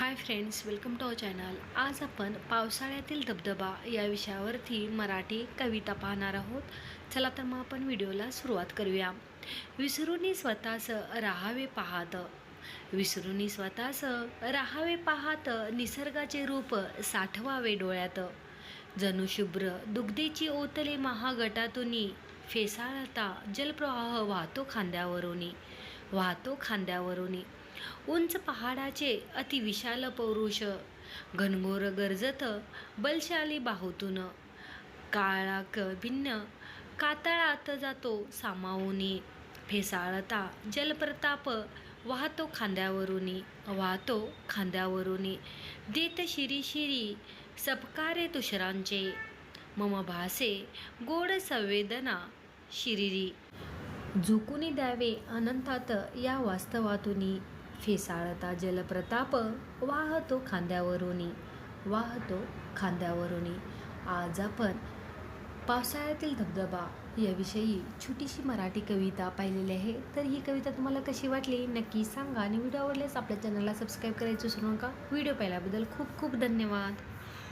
Hi friends welcome to our channel आज आपण पावसाळ्यातील धबधबा या विषयावरती मराठी कविता पाहणार आहोत. चला तर मग आपण व्हिडिओला सुरुवात करूया. विसरूनी स्वतःस राहावे पाहात. विसरूनी स्वतःस राहावे पाहात निसर्गाचे रूप साठवावे डोळ्यात. जणू शुभ्र दुग्धीची ओतले महागटातून फेसाळता जलप्रवाह वाहतो खांद्यावरूनी वाहतो खांद्यावरूनी. उंच पहाडाचे अतिविशाल पौरुष. घनघोर गरजत बलशाली बाहुतून. काळाक भिन्न कातळात जातो सामावूनी. फेसाळता जलप्रताप वाहतो खांद्यावरूनी. वाहतो खांद्यावरूनी. देत शिरी शिरी सपकारे तुषरांचे. मम भासे गोड संवेदना शिरिरी. झुकूनी द्यावे अनंतात या वास्तवातुनी. फेसाळता जलप्रताप वाहतो खांद्यावरूनी वाहतो खांद्यावरूनी. आज आपण पावसाळ्यातील धबधबा याविषयी छोटीशी मराठी कविता पाहिलेली आहे. तर ही कविता तुम्हाला कशी वाटली नक्की सांगा. आणि व्हिडिओ आवडल्यास आपल्या चॅनलला सबस्क्राईब करायचं विसरू नका. व्हिडिओ पाहिल्याबद्दल खूप खूप धन्यवाद.